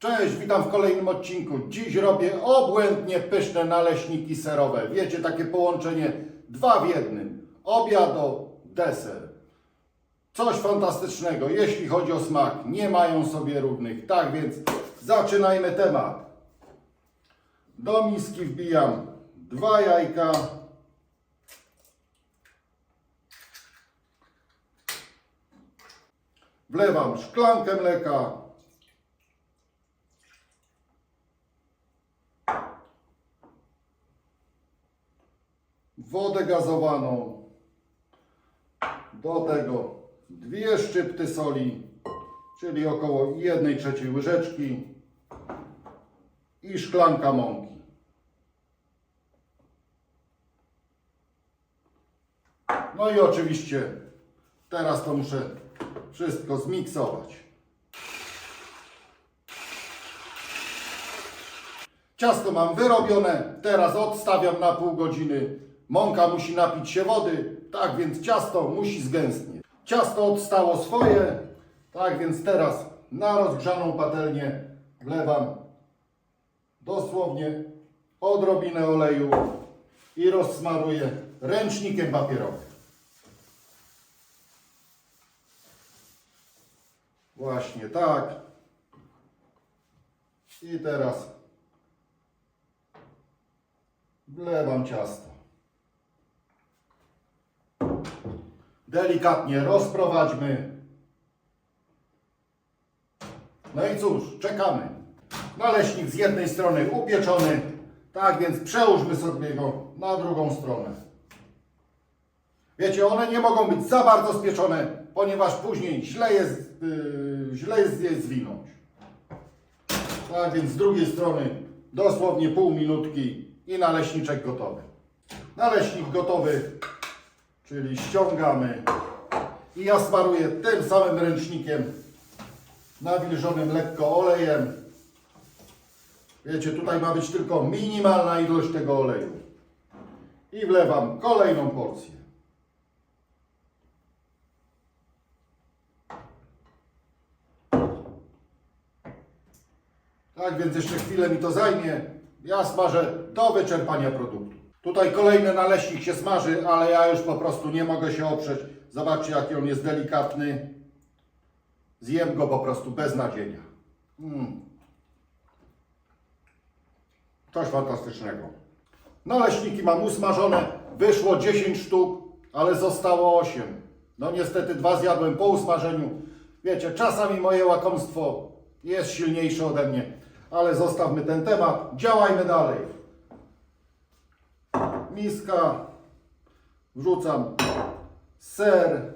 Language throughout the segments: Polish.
Cześć, witam w kolejnym odcinku. Dziś robię obłędnie pyszne naleśniki serowe. Wiecie, takie połączenie dwa w jednym. Obiado, deser. Coś fantastycznego, jeśli chodzi o smak. Nie mają sobie równych. Tak więc zaczynajmy temat. Do miski wbijam dwa jajka. Wlewam szklankę mleka. Wodę gazowaną, do tego dwie szczypty soli, czyli około 1 trzeciej łyżeczki i szklanka mąki. No i oczywiście teraz to muszę wszystko zmiksować. Ciasto mam wyrobione, teraz odstawiam na pół godziny. Mąka musi napić się wody, tak więc ciasto musi zgęstnieć. Ciasto odstało swoje, tak więc teraz na rozgrzaną patelnię wlewam dosłownie odrobinę oleju i rozsmaruję ręcznikiem papierowym. Właśnie tak. I teraz Wlewam ciasto. Delikatnie rozprowadźmy. No i cóż, czekamy. Naleśnik z jednej strony upieczony, tak więc przełóżmy sobie go na drugą stronę. Wiecie, one nie mogą być za bardzo spieczone, ponieważ później źle jest, yy, źle jest je zwinąć. Tak więc z drugiej strony dosłownie pół minutki i naleśniczek gotowy. Naleśnik gotowy, czyli ściągamy i ja smaruję tym samym ręcznikiem nawilżonym lekko olejem. Wiecie, tutaj ma być tylko minimalna ilość tego oleju. I wlewam kolejną porcję. Tak więc jeszcze chwilę mi to zajmie. Ja smażę do wyczerpania produktu. Tutaj kolejny naleśnik się smaży, ale ja już po prostu nie mogę się oprzeć. Zobaczcie, jaki on jest delikatny. Zjem go po prostu bez nadzienia. Mm. Coś fantastycznego. Naleśniki mam usmażone. Wyszło 10 sztuk, ale zostało 8. No niestety dwa zjadłem po usmażeniu. Wiecie, czasami moje łakomstwo jest silniejsze ode mnie. Ale zostawmy ten temat. Działajmy dalej. Miska. Wrzucam ser.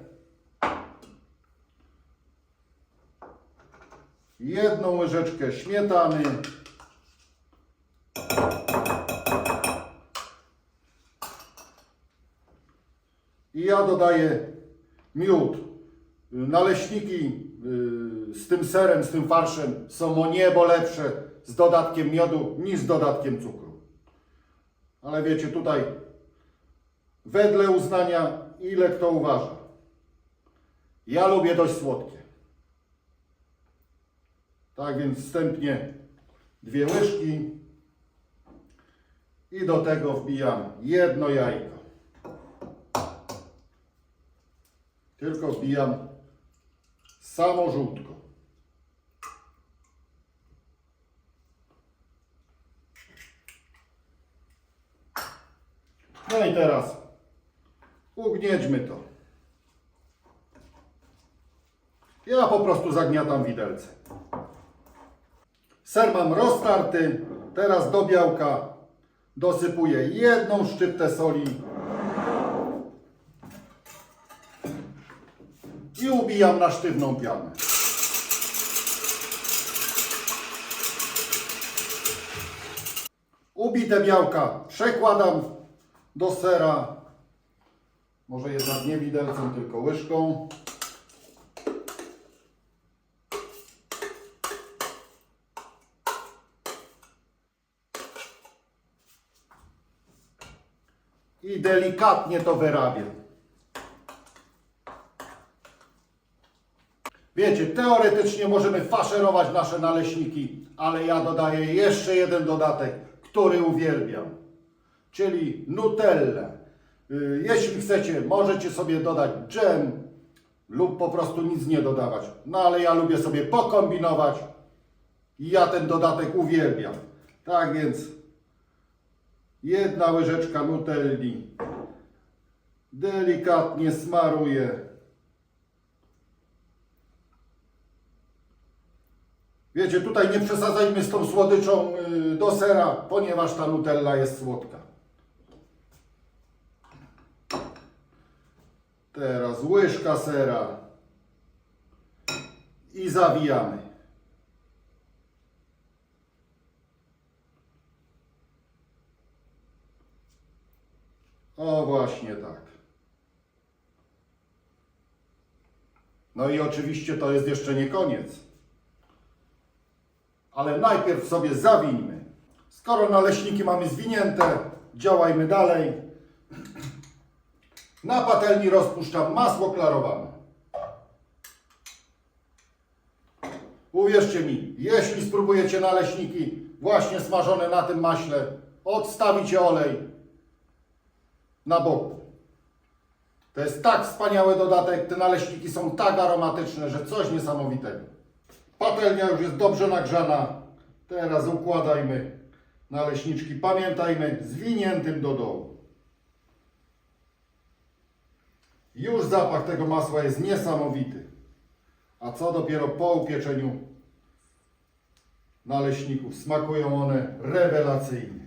Jedną łyżeczkę śmietany. I ja dodaję miód. Naleśniki yy, z tym serem, z tym farszem są o niebo lepsze z dodatkiem miodu niż z dodatkiem cukru. Ale wiecie, tutaj wedle uznania, ile kto uważa. Ja lubię dość słodkie. Tak więc wstępnie dwie łyżki i do tego wbijam jedno jajko. Tylko wbijam samo żółtko. No i teraz ugnieć to. Ja po prostu zagniatam widelce. Ser mam roztarty. Teraz do białka dosypuję jedną szczyptę soli i ubijam na sztywną pianę. Ubite białka przekładam do sera. Może jednak nie widelcem, tylko łyżką. I delikatnie to wyrabię. Wiecie, teoretycznie możemy faszerować nasze naleśniki, ale ja dodaję jeszcze jeden dodatek, który uwielbiam, czyli Nutellę. Y, Jeśli chcecie, możecie sobie dodać dżem lub po prostu nic nie dodawać. No ale ja lubię sobie pokombinować i ja ten dodatek uwielbiam. Tak więc jedna łyżeczka Nutelli delikatnie smaruję. Wiecie, tutaj nie przesadzajmy z tą słodyczą y, do sera, ponieważ ta Nutella jest słodka. Teraz łyżka sera i zawijamy. O właśnie tak. No i oczywiście to jest jeszcze nie koniec. Ale najpierw sobie zawińmy. Skoro naleśniki mamy zwinięte, działajmy dalej. Na patelni rozpuszczam masło klarowane. Uwierzcie mi, jeśli spróbujecie naleśniki właśnie smażone na tym maśle, odstawicie olej na boku. To jest tak wspaniały dodatek, te naleśniki są tak aromatyczne, że coś niesamowitego. Patelnia już jest dobrze nagrzana. Teraz układajmy naleśniczki. Pamiętajmy, zwiniętym do dołu. Już zapach tego masła jest niesamowity. A co dopiero po upieczeniu naleśników. Smakują one rewelacyjnie.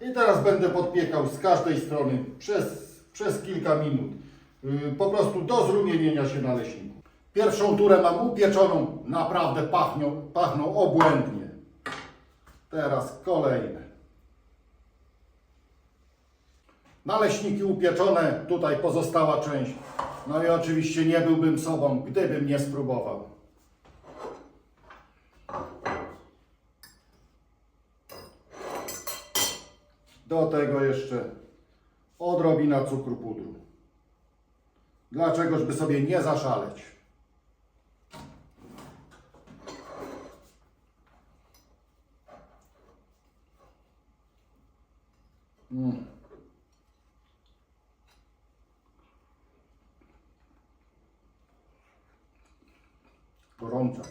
I teraz będę podpiekał z każdej strony przez, przez kilka minut. Yy, Po prostu do zrumienienia się naleśników. Pierwszą turę mam upieczoną, naprawdę pachną, pachną obłędnie. Teraz kolejne. Naleśniki upieczone, tutaj pozostała część. No i oczywiście nie byłbym sobą, gdybym nie spróbował. Do tego jeszcze odrobina cukru pudru. Dlaczegoż by sobie nie zaszaleć? Mm. Gorące.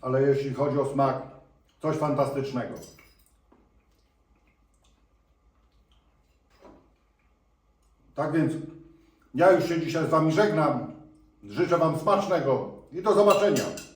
Ale jeśli chodzi o smak, coś fantastycznego. Tak więc ja już się dzisiaj z Wami żegnam. Życzę Wam smacznego i do zobaczenia.